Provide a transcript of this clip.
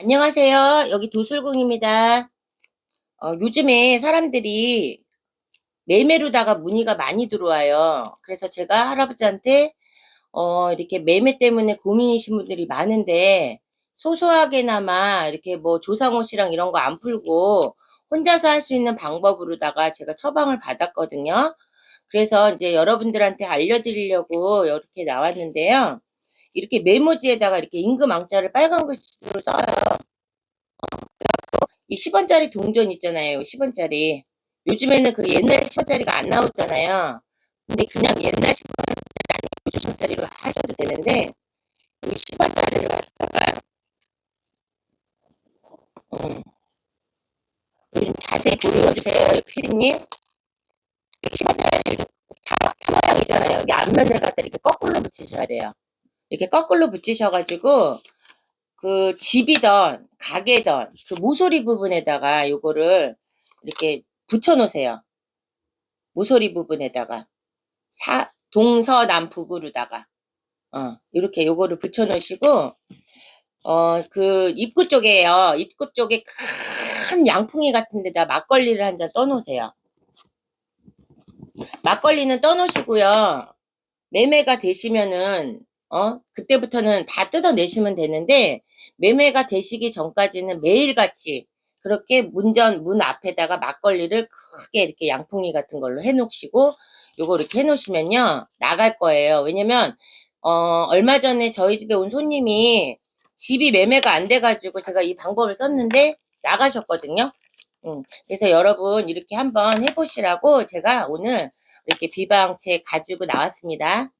안녕하세요. 여기 도술궁입니다. 어, 요즘에 사람들이 매매로다가 문의가 많이 들어와요. 그래서 제가 할아버지한테 어, 이렇게 매매 때문에 고민이신 분들이 많은데 소소하게나마 이렇게 뭐 조상호 씨랑 이런 거 안 풀고 혼자서 할 수 있는 방법으로다가 제가 처방을 받았거든요. 그래서 이제 여러분들한테 알려드리려고 이렇게 나왔는데요. 이렇게 메모지에다가 이렇게 임금 왕자를 빨간 글씨로 써요. 이 10원짜리 동전 있잖아요. 10원짜리. 요즘에는 그 옛날 10원짜리가 안 나오잖아요. 근데 그냥 옛날 10원짜리 아니고 요즘 10원짜리로 하셔도 되는데 이 10원짜리를 갖다가 음, 좀 자세히 보여주세요. 피디님. 10원짜리 타, 타 모양이잖아요. 여기 앞면을 갖다 이렇게 거꾸로 붙이셔야 돼요. 이렇게 거꾸로 붙이셔가지고 그 집이던 가게던 그 모서리 부분에다가 요거를 이렇게 붙여 놓으세요. 모서리 부분에다가 사 동서남북으로다가 어 이렇게 요거를 붙여 놓으시고 어 그 입구 쪽에요. 입구 쪽에 큰 양풍이 같은 데다 막걸리를 한 잔 떠 놓으세요. 막걸리는 떠 놓으시고요. 매매가 되시면은 어 그때부터는 다 뜯어내시면 되는데 매매가 되시기 전까지는 매일같이 그렇게 문전 문 앞에다가 막걸리를 크게 이렇게 양풍이 같은 걸로 해놓으시고 요거 이렇게 해놓으시면요 나갈 거예요. 왜냐면 어 얼마 전에 저희 집에 온 손님이 집이 매매가 안 돼가지고 제가 이 방법을 썼는데 나가셨거든요. 음, 그래서 여러분 이렇게 한번 해보시라고 제가 오늘 이렇게 비방책 가지고 나왔습니다.